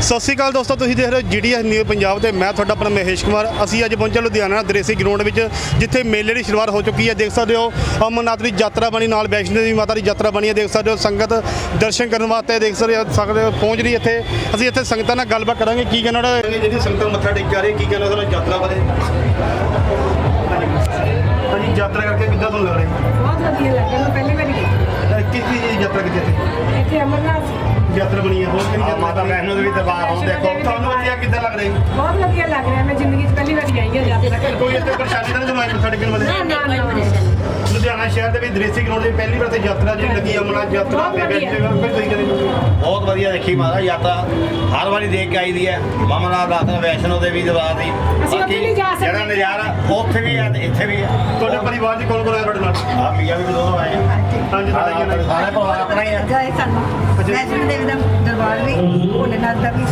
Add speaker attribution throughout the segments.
Speaker 1: ਸਤਿ ਸ਼੍ਰੀ ਅਕਾਲ ਦੋਸਤੋ, ਤੁਸੀਂ ਦੇਖ ਰਹੇ ਹੋ ਜੀਡੀਐਸ ਨਿਊਜ਼ ਪੰਜਾਬ ਤੇ ਮੈਂ ਤੁਹਾਡਾ ਆਪਣਾ ਮਹੇਸ਼ ਕੁਮਾਰ। ਅਸੀਂ ਅੱਜ ਪਹੁੰਚੇ ਲੁਧਿਆਣਾ ਦਰੇਸੀ ਗਰਾਊਂਡ ਵਿੱਚ, ਜਿੱਥੇ ਮੇਲੇ ਦੀ ਸ਼ੁਰੂਆਤ ਹੋ ਚੁੱਕੀ ਹੈ। ਦੇਖ ਸਕਦੇ ਹੋ, ਅਮਰਨਾਥ ਦੀ ਯਾਤਰਾ ਬਣੀ, ਨਾਲ ਵੈਸ਼ਨੋ ਦੇਵੀ ਮਾਤਾ ਦੀ ਯਾਤਰਾ ਬਣੀ ਹੈ। ਦੇਖ ਸਕਦੇ ਹੋ, ਸੰਗਤ ਦਰਸ਼ਨ ਕਰਨ ਵਾਸਤੇ ਦੇਖ ਸਕਦੇ ਹੋ ਸਕਦੇ ਹੋ ਪਹੁੰਚ ਰਹੀ ਇੱਥੇ। ਅਸੀਂ ਇੱਥੇ ਸੰਗਤਾਂ ਨਾਲ ਗੱਲਬਾਤ ਕਰਾਂਗੇ, ਕੀ ਕਹਿਣਾ ਉਹਨਾਂ ਦਾ? ਜਿਹੜੀ ਸੰਗਤਾਂ ਮੱਥਾ ਟੇਕ ਜਾ ਰਹੀ ਕੀ ਕਹਿਣਾ ਉਹਨਾਂ ਯਾਤਰਾ ਬਾਰੇ? ਹਾਂਜੀ, ਯਾਤਰਾ ਕਰਕੇ ਕਿੱਦਾਂ ਤੁਹਾਨੂੰ ਲੱਗ ਰਿਹਾ?
Speaker 2: ਬਹੁਤ ਵਧੀਆ
Speaker 1: ਚੀਜ਼ ਦੀ ਯਾਤਰਾ ਕੀਤੀ ਇੱਥੇ?
Speaker 2: ਇੱਥੇ ਅਮਰਨਾਥ।
Speaker 1: ਯਾਤਰਾ ਬਣੀ ਹੈ ਹੋਰ ਕਿਹੜੀ ਯਾਤਰਾ
Speaker 3: ਮਾਤਾ ਵੈਸ਼ਨੋ ਦੇਵੀ ਦਰਬਾਰ ਹੁਣ ਦੇਖੋ।
Speaker 1: ਤੁਹਾਨੂੰ ਵਧੀਆ ਕਿੱਦਾਂ ਲੱਗ ਰਿਹਾ?
Speaker 2: ਬਹੁਤ ਵਧੀਆ ਲੱਗ ਰਿਹਾ ਮੈਂ ਜ਼ਿੰਦਗੀ 'ਚ ਪਹਿਲੀ ਵਾਰੀ ਆਈ ਹਾਂ ਯਾਤਰਾ ਕਰਨ
Speaker 1: ਕੋਈ ਇੱਥੇ ਪਰੇਸ਼ਾਨੀ ਤਾਂ ਨਹੀਂ ਤੁਹਾਨੂੰ ਆਈ ਮੱਥਾ ਟੇਕਣ ਵਾਲੇ
Speaker 2: ਨਾ ਨਾ ਨਾ।
Speaker 1: ਲੁਧਿਆਣਾ ਸ਼ਹਿਰ ਦੇ ਵਿੱਚ ਦ੍ਰੇਸੀ ਗਰਾਊਂਡ ਦੀ ਪਹਿਲੀ ਵਾਰ ਤੇ ਯਾਤਰਾ ਜਿਹੜੀ ਲੱਗੀ ਅਮਰਨਾਥ ਯਾਤਰਾ
Speaker 2: ਬਹੁਤ
Speaker 1: ਤੇ
Speaker 2: ਵਧੀਆ।
Speaker 1: ਵੈਸ਼ਨੋ ਦੇਵੀ ਕੋਈ ਕਦੇ
Speaker 3: ਬਹੁਤ ਵਧੀਆ ਦੇਖੀ ਮਾਤਾ ਯਾਤਰਾ ਹਰ ਵਾਰੀ ਦੇਖ ਕੇ ਆਈਦੀ ਹੈ। ਮਮਨਾਥ ਦਾਤਾ ਵੈਸ਼ਨੋ ਦੇਵੀ ਦਰਬਾਰ ਦੀ
Speaker 2: ਅਸੀਂ ਉੱਥੇ ਨਹੀਂ ਜਾ ਸਕਦੇ।
Speaker 3: ਜਿਹੜਾ ਨਜ਼ਾਰਾ ਉੱਥੇ ਵੀ ਹੈ ਤੇ ਇੱਥੇ ਵੀ ਹੈ
Speaker 1: ਤੁਹਾਡੇ ਪਰਿਵਾਰ ਚ ਕੌਣ ਕੌਣ ਆਇਆ ਤੁਹਾਡੇ ਨਾਲ?
Speaker 3: ਆ ਮੀਆਂ ਵੀ ਦੋਨੋਂ ਆਏ
Speaker 1: ਹਾਂਜੀ। ਤੁਹਾਡਾ?
Speaker 3: ਸਾਰੇ ਪਰਿਵਾਰ ਆਪਣਾ ਹੀ ਹੈ
Speaker 4: ਗਏ ਸਾਨੂੰ ਵੈਸ਼ਨੋ ਦੇਵੀ ਦਾ ਦਰਬਾਰ ਵੀ ਭੋਲੇਨਾਥ ਦਾ ਵੀ।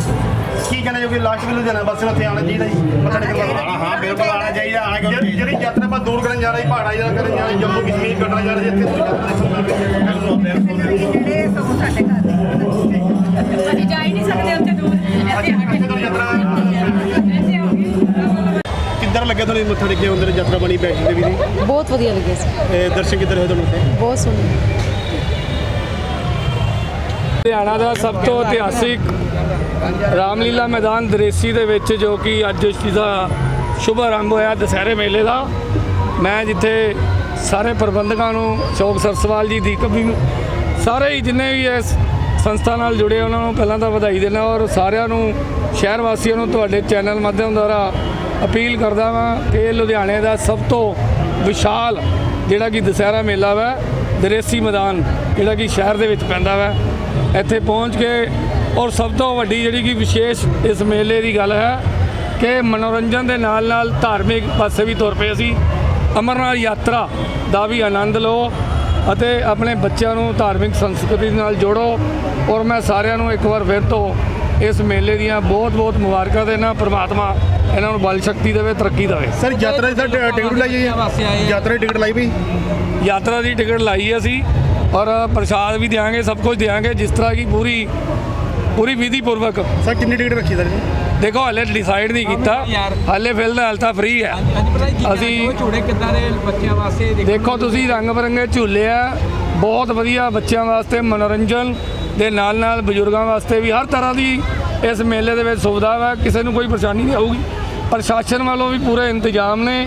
Speaker 1: ਕੀ ਕਹਿੰਦੇ ਜੋ ਕਿ ਲਾਸਟ ਵੀ ਲੁਧਿਆਣਾ ਬੱਸ ਉੱਥੇ ਆਉਣਾ ਚਾਹੀਦਾ ਜੀ ਮੱਥਾ ਟੇਕਣ
Speaker 3: ਹਾਂ ਹਾਂ ਬਿਲਕੁਲ ਆਣਾ ਚਾਹੀਦਾ ਆਣਾ ਕਿਉਂ
Speaker 1: ਜਿਹੜੀ- ਜਿਹੜੀ ਯਾਤਰਾ ਆਪਾਂ ਦੂਰ ਕਰਨ ਜਾ ਰਹੇ ਪਹਾੜਾਂ ਯਾਤਰਾ ਕਰਨ ਜਾ ਰਹੇ ਜੰਮੂ ਕਸ਼ਮੀਰ ਕਟਰਾ ਜਾ ਰਹੇ ਇੱਥੇ ਰਹੀ
Speaker 4: ਜਿਹੜੇ ਸਗੋਂ ਸਾਡੇ ਘਰ ਦੇ
Speaker 2: ਅਸੀਂ ਜਾ ਹੀ ਨਹੀਂ ਸਕਦੇ ਉੱਥੇ ਦੂਰ।
Speaker 1: ਅੱਜ ਕਿੱਥੇ ਤੋਂ ਯਾਤਰਾ? ਕਿੱਧਰ ਲੱਗਿਆ ਤੁਹਾਨੂੰ ਮੱਥਾ ਟੇਕਿਆ ਅੰਦਰ ਯਾਤਰਾ ਬਣੀ ਵੈਸ਼ਨੋ ਦੇਵੀ ਦੀ।
Speaker 5: ਬਹੁਤ ਵਧੀਆ ਲੱਗਿਆ ਸੀ।
Speaker 1: ਇਹ ਦਰਸ਼ਨ ਕਿੱਧਰ ਹੋਏ ਤੁਹਾਨੂੰ ਉੱਥੇ?
Speaker 5: ਬਹੁਤ ਸੋਹਣਾ।
Speaker 6: ਲੁਧਿਆਣਾ ਦਾ ਸਭ ਤੋਂ ਇਤਿਹਾਸਿਕ ਰਾਮਲੀਲਾ ਮੈਦਾਨ ਦਰੇਸੀ ਦੇ ਵਿੱਚ ਜੋ ਕਿ ਅੱਜ ਜਿਹਦਾ ਸ਼ੁਭ ਆਰੰਭ ਹੋਇਆ ਦੁਸਹਿਰੇ ਮੇਲੇ ਦਾ। ਮੈਂ ਜਿੱਥੇ ਸਾਰੇ ਪ੍ਰਬੰਧਕਾਂ ਨੂੰ ਸ਼ੋਕ ਸਰਸਵਾਲ ਜੀ, ਦੀਪਕ ਵੀ, ਸਾਰੇ ਹੀ ਜਿੰਨੇ ਵੀ ਇਸ ਸੰਸਥਾ ਨਾਲ ਜੁੜੇ ਉਹਨਾਂ ਨੂੰ ਪਹਿਲਾਂ ਤਾਂ ਵਧਾਈ ਦੇਣਾ ਔਰ ਸਾਰਿਆਂ ਨੂੰ, ਸ਼ਹਿਰ ਵਾਸੀਆਂ ਨੂੰ ਤੁਹਾਡੇ ਚੈਨਲ ਮਾਧਿਅਮ ਦੁਆਰਾ ਅਪੀਲ ਕਰਦਾ ਵਾਂ ਕਿ ਲੁਧਿਆਣੇ ਦਾ ਸਭ ਤੋਂ ਵਿਸ਼ਾਲ ਜਿਹੜਾ ਕਿ ਦੁਸਹਿਰਾ ਮੇਲਾ ਵਾ, ਦਰੇਸੀ ਮੈਦਾਨ ਜਿਹੜਾ ਕਿ ਸ਼ਹਿਰ ਦੇ ਵਿੱਚ ਪੈਂਦਾ ਵਾ। ਇੱਥੇ ਪਹੁੰਚ ਕੇ ਔਰ ਸਭ ਤੋਂ ਵੱਡੀ ਜਿਹੜੀ ਕਿ ਵਿਸ਼ੇਸ਼ ਇਸ ਮੇਲੇ ਦੀ ਗੱਲ ਹੈ ਕਿ ਮਨੋਰੰਜਨ ਦੇ ਨਾਲ ਨਾਲ ਧਾਰਮਿਕ ਪਾਸੇ ਵੀ ਤੁਰ ਪਏ ਅਸੀਂ। ਅਮਰਨਾਥ ਯਾਤਰਾ ਦਾ ਵੀ ਆਨੰਦ ਲਓ ਅਤੇ ਆਪਣੇ ਬੱਚਿਆਂ ਨੂੰ ਧਾਰਮਿਕ ਸੰਸਕ੍ਰਿਤੀ ਨਾਲ ਜੋੜੋ। ਔਰ ਮੈਂ ਸਾਰਿਆਂ ਨੂੰ ਇੱਕ ਵਾਰ ਫਿਰ ਤੋਂ ਇਸ ਮੇਲੇ ਦੀਆਂ ਬਹੁਤ ਬਹੁਤ ਮੁਬਾਰਕਾਂ ਦੇਣਾ ਪ੍ਰਮਾਤਮਾ ਇਹਨਾਂ ਨੂੰ ਬਲ ਸ਼ਕਤੀ ਦੇਵੇ ਤਰੱਕੀ ਦੇਵੇ।
Speaker 1: ਸਰ ਯਾਤਰਾ ਦੀ ਟਿਕਟ ਲਾਈ ਹੈ। ਯਾਤਰਾ ਦੀ ਟਿਕਟ ਲਾਈ ਵੀ?
Speaker 6: ਯਾਤਰਾ ਦੀ ਟਿਕਟ ਲਾਈ ਹੈ ਅਸੀਂ। ਔਰ ਪ੍ਰਸ਼ਾਦ ਵੀ ਦਿਆਂਗੇ ਸਭ ਕੁਝ ਦਿਆਂਗੇ। ਜਿਸ ਤਰ੍ਹਾਂ ਕਿ ਪੂਰੀ ਪੂਰੀ ਵਿਧੀ ਪੂਰਵਕ
Speaker 1: ਸਰ ਕਿੰਨੀ ਟਿਕਟ ਰੱਖੀ ਸਰ
Speaker 6: ਦੇਖੋ ਹਾਲੇ ਡਿਸਾਈਡ ਨਹੀਂ ਕੀਤਾ। ਹਾਲੇ ਫਿਲਹਾਲ ਤਾਂ ਫ੍ਰੀ ਹੈ। ਅਸੀਂ
Speaker 7: ਝੂੜੇ ਕਿੱਦਾਂ ਦੇ ਬੱਚਿਆਂ ਵਾਸਤੇ ਦੇਖੋ।
Speaker 6: ਤੁਸੀਂ ਰੰਗ ਬਰੰਗੇ ਝੂਲੇ ਆ। ਬਹੁਤ ਵਧੀਆ ਬੱਚਿਆਂ ਵਾਸਤੇ ਮਨੋਰੰਜਨ ਦੇ ਨਾਲ ਨਾਲ ਬਜ਼ੁਰਗਾਂ ਵਾਸਤੇ ਵੀ ਹਰ ਤਰ੍ਹਾਂ ਦੀ ਇਸ ਮੇਲੇ ਦੇ ਵਿੱਚ ਸੁਵਿਧਾ ਹੈ ਕਿਸੇ ਨੂੰ ਕੋਈ ਪਰੇਸ਼ਾਨੀ ਨਹੀਂ ਆਊਗੀ। ਪ੍ਰਸ਼ਾਸਨ ਵੱਲੋਂ ਵੀ ਪੂਰੇ ਇੰਤਜ਼ਾਮ ਨੇ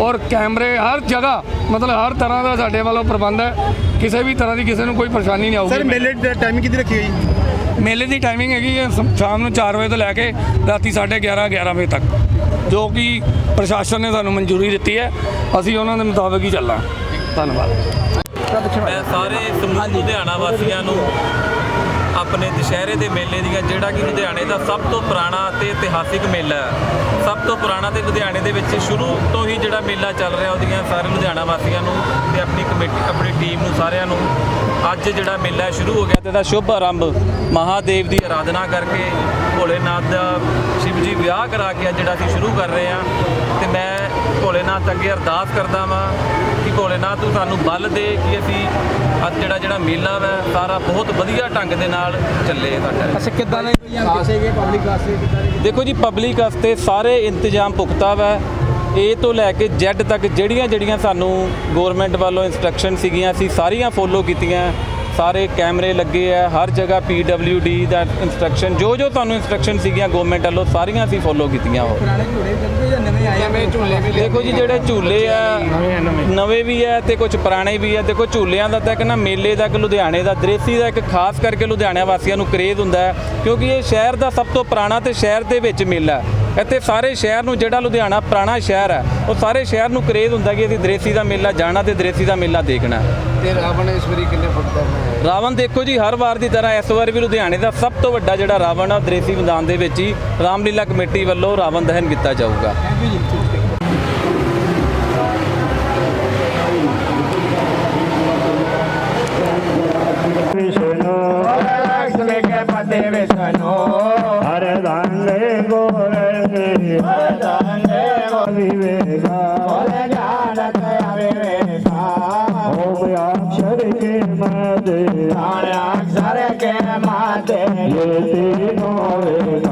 Speaker 6: ਔਰ ਕੈਮਰੇ ਹਰ ਜਗ੍ਹਾ ਮਤਲਬ ਹਰ ਤਰ੍ਹਾਂ ਦਾ ਸਾਡੇ ਵੱਲੋਂ ਪ੍ਰਬੰਧ ਹੈ। ਕਿਸੇ ਵੀ ਤਰ੍ਹਾਂ ਦੀ ਕਿਸੇ ਨੂੰ ਕੋਈ ਪਰੇਸ਼ਾਨੀ ਨਹੀਂ
Speaker 1: ਸਰ
Speaker 6: ਆਊਗੀ
Speaker 1: ਮੇਲੇ ਦੀ ਟਾਈਮਿੰਗ ਕਿੰਨੀ ਰੱਖੀ ਹੈ ਜੀ
Speaker 6: ਮੇਲੇ ਦੀ ਟਾਈਮਿੰਗ ਹੈਗੀ ਹੈ ਸ- ਸ਼ਾਮ ਨੂੰ 4 ਵਜੇ ਤੋਂ ਲੈ ਕੇ ਰਾਤੀ 11:30 11 ਵਜੇ ਤੱਕ, ਜੋ ਕਿ ਪ੍ਰਸ਼ਾਸਨ ਨੇ ਸਾਨੂੰ ਮਨਜ਼ੂਰੀ ਦਿੱਤੀ ਹੈ। ਅਸੀਂ ਉਹਨਾਂ ਦੇ ਮੁਤਾਬਕ ਹੀ ਚੱਲਾਂ ਧੰਨਵਾਦ।
Speaker 8: ਮੈਂ ਸਾਰੇ ਸਮੂਹ ਲੁਧਿਆਣਾ ਵਾਸੀਆਂ ਨੂੰ ਆਪਣੇ ਦੁਸ਼ਹਿਰੇ ਦੇ ਮੇਲੇ ਦੀਆਂ, ਜਿਹੜਾ ਕਿ ਲੁਧਿਆਣੇ ਦਾ ਸਭ ਤੋਂ ਪੁਰਾਣਾ ਤੇ ਇਤਿਹਾਸਿਕ ਮੇਲਾ ਹੈ। ਸਭ ਤੋਂ ਪੁਰਾਣਾ ਤੇ ਲੁਧਿਆਣੇ ਦੇ ਵਿੱਚ ਸ਼ੁਰੂ ਤੋਂ ਹੀ ਜਿਹੜਾ ਮੇਲਾ ਚੱਲ ਰਿਹਾ, ਉਹਦੀਆਂ ਸਾਰੇ ਲੁਧਿਆਣਾ ਵਾਸੀਆਂ ਨੂੰ ਤੇ ਆਪਣੀ ਕਮੇਟੀ, ਆਪਣੀ ਟੀਮ ਨੂੰ ਸਾਰਿਆਂ ਨੂੰ ਅੱਜ ਜਿਹੜਾ ਮੇਲਾ ਸ਼ੁਰੂ ਹੋ ਗਿਆ ਤੇ ਇਹਦਾ ਸ਼ੁਭ ਆਰੰਭ ਮਹਾਦੇਵ ਦੀ ਆਰਾਧਨਾ ਕਰਕੇ ਭੋਲੇਨਾਥ ਦਾ ਸ਼ਿਵ ਜੀ ਵਿਆਹ ਕਰਾ ਕੇ ਅੱਜ ਜਿਹੜਾ ਅਸੀਂ ਸ਼ੁਰੂ ਕਰ ਰਹੇ ਹਾਂ। ਤੇ ਮੈਂ ਭੋਲੇਨਾਥ ਅੱਗੇ ਅਰਦਾਸ ਕਰਦਾ ਵਾਂ ਕਿ ਭੋਲੇਨਾਥ ਤੂੰ ਸਾਨੂੰ ਬਲ ਦੇ ਕਿ ਅਸੀਂ ਅੱਜ ਜਿਹੜਾ ਜਿਹੜਾ ਮੇਲਾ ਵਾ ਸਾਰਾ ਬਹੁਤ ਵਧੀਆ ਢੰਗ ਦੇ ਨਾਲ ਚੱਲੇ ਸਾਡਾ।
Speaker 7: ਅੱਛਾ ਕਿੱਦਾਂ ਦੇ ਖਾਸ ਹੈਗੇ ਪਬਲਿਕ ਵਾਸਤੇ ਕਿੱਦਾਂ ਦੇ
Speaker 8: ਦੇਖੋ ਜੀ ਪਬਲਿਕ ਵਾਸਤੇ ਸਾਰੇ ਇੰਤਜ਼ਾਮ ਪੁਖਤਾ ਵਾ। ਏ ਤੋਂ ਲੈ ਕੇ Z ਤੱਕ ਜਿਹੜੀਆਂ ਜਿਹੜੀਆਂ ਸਾਨੂੰ ਗਵਰਨਮੈਂਟ ਵੱਲੋਂ ਇਨਸਟਰਕਸ਼ਨ ਸੀਗੀਆਂ ਅਸੀਂ ਸਾਰੀਆਂ ਫੋਲੋ ਕੀਤੀਆਂ। ਸਾਰੇ ਕੈਮਰੇ ਲੱਗੇ ਆ ਹਰ ਜਗ੍ਹਾ PWD ਦਾ ਇਨਸਟਰਕਸ਼ਨ ਜੋ ਜੋ ਤੁਹਾਨੂੰ ਇਨਸਟਰਕਸ਼ਨ ਸੀਗੀਆਂ ਗਵਰਨਮੈਂਟ ਵੱਲੋਂ ਸਾਰੀਆਂ ਅਸੀਂ ਫੋਲੋ ਕੀਤੀਆਂ ਉਹ। ਦੇਖੋ ਜੀ ਜਿਹੜੇ ਝੂਲੇ ਆ ਨਵੇਂ ਵੀ ਆ ਤੇ ਕੁਝ ਪੁਰਾਣੇ ਵੀ ਆ। ਦੇਖੋ ਝੂਲਿਆਂ ਦਾ ਤਾਂ ਇੱਕ ਨਾ ਮੇਲੇ ਦਾ ਇੱਕ ਲੁਧਿਆਣੇ ਦਾ ਦ੍ਰੇਸੀ ਦਾ ਇੱਕ ਖਾਸ ਕਰਕੇ ਲੁਧਿਆਣਾ ਵਾਸੀਆਂ ਨੂੰ ਕਰੇਜ਼ ਹੁੰਦਾ ਕਿਉਂਕਿ ਇਹ ਸ਼ਹਿਰ ਦਾ ਸਭ ਤੋਂ ਪੁਰਾਣਾ ਤੇ ਸ਼ਹਿਰ ਦੇ ਵਿੱਚ ਮੇਲਾ ਹੈ। ਇੱਥੇ ਸਾਰੇ ਸ਼ਹਿਰ ਨੂੰ ਜਿਹੜਾ ਲੁਧਿਆਣਾ ਪੁਰਾਣਾ ਸ਼ਹਿਰ ਹੈ ਉਹ ਸਾਰੇ ਸ਼ਹਿਰ ਨੂੰ ਕਰੇਜ਼ ਹੁੰਦਾ ਕਿ ਅਸੀਂ ਦ੍ਰੇਸੀ ਦਾ ਮੇਲਾ ਜਾਣਾ ਤੇ ਦ੍ਰੇਸੀ ਦਾ ਮੇਲਾ ਦੇਖਣਾ।
Speaker 7: ਤੇ ਰਾਵਣ ਇਸ ਵਾਰੀ ਕਿੰਨੇ ਫੁੱਟ ਦਾ ਹੈ?
Speaker 8: ਰਾਵਣ ਦੇਖੋ ਜੀ ਹਰ ਵਾਰ ਦੀ ਤਰ੍ਹਾਂ ਇਸ ਵਾਰ ਵੀ ਲੁਧਿਆਣੇ ਦਾ ਸਭ ਤੋਂ ਵੱਡਾ ਜਿਹੜਾ ਰਾਵਣ ਆ ਦ੍ਰੇਸੀ ਮੈਦਾਨ ਦੇ ਵਿੱਚ ਹੀ ਰਾਮਲੀਲਾ ਕਮੇਟੀ ਵੱਲੋਂ ਰਾਵਣ ਦਹਨ ਕੀਤਾ ਜਾਊਗਾ।
Speaker 9: ಮದನೆ ಅವಿವೇಕ ಜಾನಕ ಅವಿವೇಕ ಓಂ ಅಕ್ಷರ ಕೆ ಮಾತೆ ಅಕ್ಷರ ಕೆ ಮಾತೆ ತೀನೋ ವೇಗ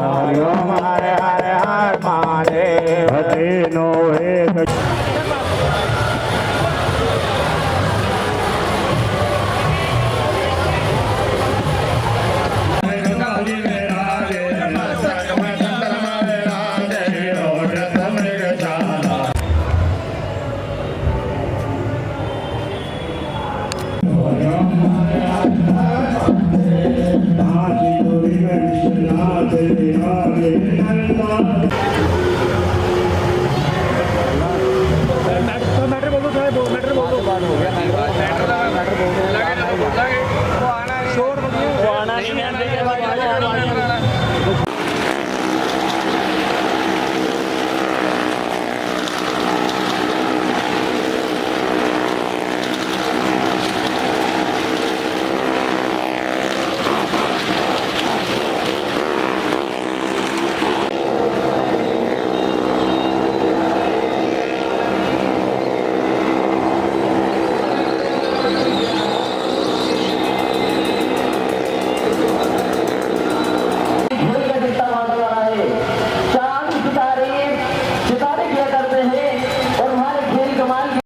Speaker 9: ಹರ ಹರ ಹರ ಮಾರೆ ಹರೇನೋ ವೇಗ Hallelujah.